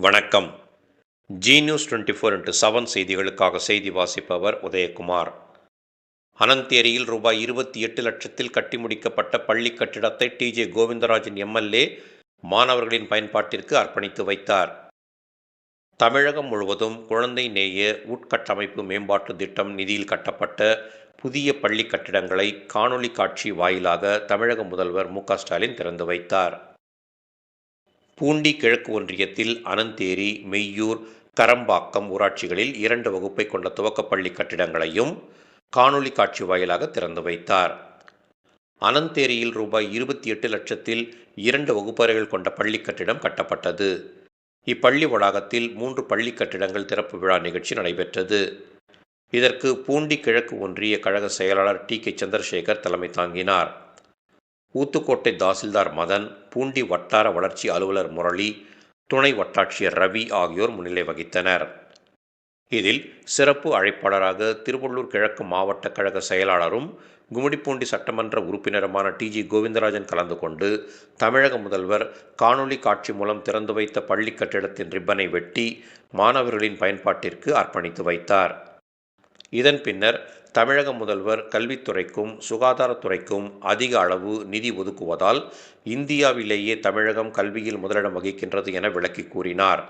வணக்கம். Zee news twenty four into seven செய்திகளுக்காக செய்தி வாசிப்பவர் உதயகுமார். அனந்தேரியில் ரூபாய் இருபத்தி எட்டு லட்சத்தில் கட்டி முடிக்கப்பட்ட பள்ளி கட்டிடத்தை டிஜே கோவிந்தராஜன் எம்எல்ஏ மாணவர்களின் பயன்பாட்டிற்கு அர்ப்பணித்து வைத்தார். தமிழகம் முழுவதும் குழந்தை நேய உட்கட்டமைப்பு மேம்பாட்டு திட்டம் நிதியில் கட்டப்பட்ட புதிய பள்ளி கட்டிடங்களை காணொளி காட்சி வாயிலாக தமிழக முதல்வர் மு ஸ்டாலின் திறந்து வைத்தார். பூண்டி கிழக்கு ஒன்றியத்தில் அனந்தேரி மெய்யூர் கரம்பாக்கம் ஊராட்சிகளில் இரண்டு வகுப்பை கொண்ட துவக்கப்பள்ளி கட்டிடங்களையும் காணொளி காட்சி வாயிலாக திறந்து வைத்தார். அனந்தேரியில் ரூபாய் இருபத்தி எட்டு லட்சத்தில் இரண்டு வகுப்பறைகள் கொண்ட பள்ளி கட்டிடம் கட்டப்பட்டது. இப்பள்ளி வளாகத்தில் மூன்று பள்ளி கட்டிடங்கள் திறப்பு விழா நிகழ்ச்சி நடைபெற்றது. இதற்கு பூண்டி கிழக்கு ஒன்றிய கழக செயலாளர் டி கே சந்திரசேகர் தலைமை தாங்கினார். ஊத்துக்கோட்டை தாசில்தார் மதன் பூண்டி வட்டார வளர்ச்சி அலுவலர் முரளி துணை வட்டாட்சியர் ரவி ஆகியோர் முன்னிலை வகித்தனர். இதில் சிறப்பு அழைப்பாளராக திருவள்ளூர் கிழக்கு மாவட்ட கழக செயலாளரும் கும்மிடிப்பூண்டி சட்டமன்ற உறுப்பினருமான டிஜி கோவிந்தராஜன் கலந்து கொண்டு தமிழக முதல்வர் காணொளி காட்சி மூலம் திறந்து வைத்த பள்ளி கட்டிடத்தின் ரிப்பனை வெட்டி மாணவர்களின் பயன்பாட்டிற்கு அர்ப்பணித்து வைத்தார். இதன் பின்னர் தமிழக முதல்வர் கல்வித்துறைக்கும் சுகாதாரத்துறைக்கும் அதிக அளவு நிதி ஒதுக்குவதால் இந்தியாவிலேயே தமிழகம் கல்வியில் முதலிடம் வகிக்கின்றது என விளக்கி கூறினார்.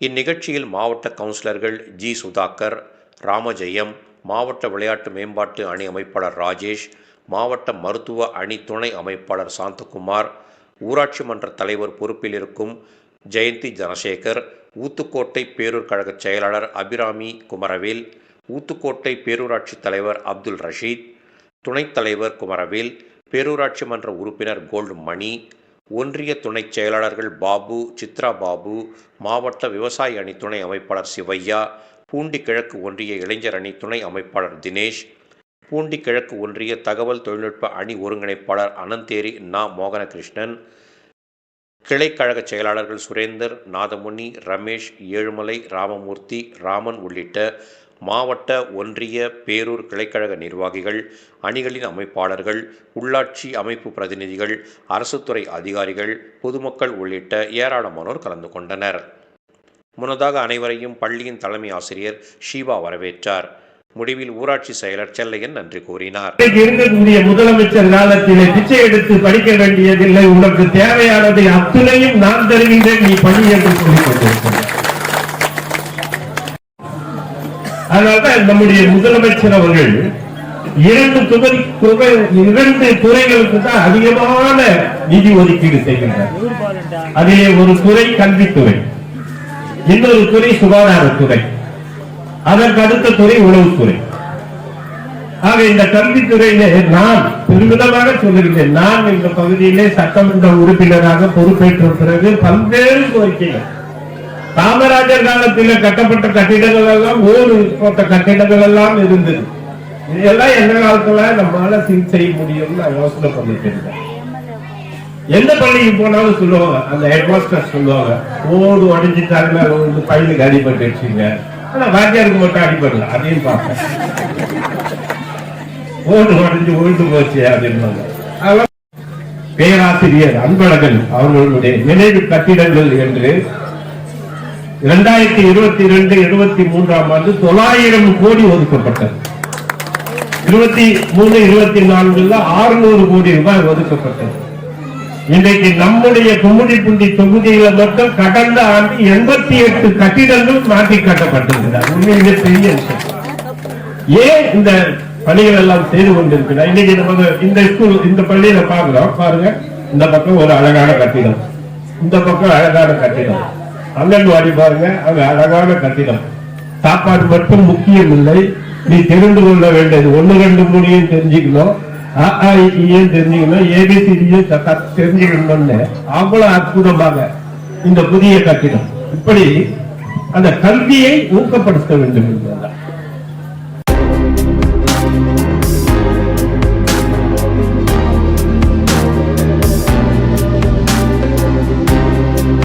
இந்நிகழ்ச்சியில் மாவட்ட கவுன்சிலர்கள் ஜி. சுதாகர் ராமஜெயம் மாவட்ட விளையாட்டு மேம்பாட்டு அணி அமைப்பாளர் ராஜேஷ் மாவட்ட மருத்துவ அணி துணை அமைப்பாளர் சாந்தகுமார் ஊராட்சி மன்ற தலைவர் பொறுப்பில் இருக்கும் ஜெயந்தி ஜனசேகர் ஊத்துக்கோட்டை பேரூர் கழக செயலாளர் அபிராமி குமரவேல் ஊத்துக்கோட்டை பேரூராட்சி தலைவர் அப்துல் ரஷீத் துணைத் தலைவர் குமரவேல் பேரூராட்சி மன்ற உறுப்பினர் கோல்டு மணி ஒன்றிய துணைச் செயலாளர்கள் பாபு சித்ரா பாபு மாவட்ட விவசாய அணி துணை அமைப்பாளர் சிவையா பூண்டி கிழக்கு ஒன்றிய இளைஞர் அணி துணை அமைப்பாளர் தினேஷ் பூண்டி கிழக்கு ஒன்றிய தகவல் தொழில்நுட்ப அணி ஒருங்கிணைப்பாளர் அனந்தேரி நா. மோகனகிருஷ்ணன் கிளைக்கழக செயலாளர்கள் சுரேந்தர் நாதமுனி ரமேஷ் ஏழுமலை ராமமூர்த்தி ராமன் உள்ளிட்ட மாவட்ட ஒன்றிய பேரூர் கிளைக்கழக நிர்வாகிகள் அணிகளின் அமைப்பாளர்கள் உள்ளாட்சி அமைப்பு பிரதிநிதிகள் அரசுத்துறை அதிகாரிகள் பொதுமக்கள் உள்ளிட்ட ஏராளமானோர் கலந்து கொண்டனர். முன்னதாக அனைவரையும் பள்ளியின் தலைமை ஆசிரியர் ஷீபா வரவேற்றார். முடிவில் ஊராட்சி செயலர் செல்லையன் நன்றி கூறினார். இருக்கக்கூடிய முதலமைச்சர் காலத்திலே பிச்சை எடுத்து படிக்க வேண்டியதில்லை. உனக்கு தேவையானதை அத்துணையும் நான் தருகின்றேன். நீ பணி என்று சொல்லிக் நம்முடைய முதலமைச்சர் அவர்கள் இரண்டு துறை இரண்டு துறைகளுக்கு தான் அதிகமான நிதி ஒதுக்கீடு செய்கின்றார். அதிலே ஒரு துறை கல்வித்துறை இன்னொரு துறை சுகாதாரத்துறை அதற்கு அடுத்த துறை உணவுத்துறை. ஆக இந்த கல்வித்துறையிலே நான் பெருமிதமாக சொல்லுகிறேன் நான் இந்த பகுதியிலே சட்டமன்ற உறுப்பினராக பொறுப்பேற்ற பிறகு பல்வேறு கோரிக்கைகள் காமராஜர் காலத்தில் கட்டப்பட்ட கட்டிடங்கள் எல்லாம் ஓடு போட்ட கட்டிடங்கள் எல்லாம் இருந்தது. இதெல்லாம் எந்த காலத்துல நம்மளால சீர் செய்ய முடியும்னு நான் யோசனை பண்ணிட்டு இருந்தேன் எந்த பள்ளிக்கு போனாலும் சொல்லுவாங்க அந்த ஹெட்மாஸ்டர் சொல்லுவாங்க ஓடு உடஞ்சிட்டாங்க வந்து பையனுக்கு அடிபட்டுச்சுங்க ஆனா வாத்தியாருக்கு மட்டும் அடிபடல அதையும் பார்ப்பேன். ஓடு உடைஞ்சு ஓய்ந்து போச்சு அப்படின்னு பேராசிரியர் அன்பழகன் அவர்களுடைய நினைவு கட்டிடங்கள் என்று இரண்டாயிரத்தி இருபத்தி இரண்டு இருபத்தி மூன்றாம் ஆண்டு தொள்ளாயிரம் கோடி ஒதுக்கப்பட்டது. இருபத்தி மூணு இருபத்தி நான்குல ஆறுநூறு கோடி ரூபாய் ஒதுக்கப்பட்டது. இன்றைக்கு நம்முடைய கும்முடிப்புண்டி தொகுதியில மட்டும் கடந்த ஆண்டு எண்பத்தி எட்டு கட்டிடங்கள் மாற்றி கட்டப்பட்டிருக்கிறார். உண்மையிலே பெரிய விஷயம். ஏன் இந்த பணிகள் எல்லாம் செய்து கொண்டிருக்கிறார்? இன்னைக்கு நம்ம இந்த ஸ்கூல் இந்த பள்ளியில பாக்குறோம் பாருங்க இந்த பக்கம் ஒரு அழகான கட்டிடம். இந்த பக்கம் அழகான கட்டிடம். அங்கன்வாடி பாருங்க அங்க அழகான கட்டிடம். சாப்பாடு மட்டும் முக்கியம் இல்லை நீ தெரிந்து கொள்ள வேண்டியது ஒண்ணு ரெண்டு மூணையும் தெரிஞ்சுக்கணும்? அ, ஆ, இ, தெரிஞ்சுக்கணும்? ஏபிசிடியும் தெரிஞ்சுக்கணும்னு அவ்வளவு அற்புதமாக இந்த புதிய கட்டிடம். இப்படி அந்த கல்வியை ஊக்கப்படுத்த வேண்டும் என்பதுதான்.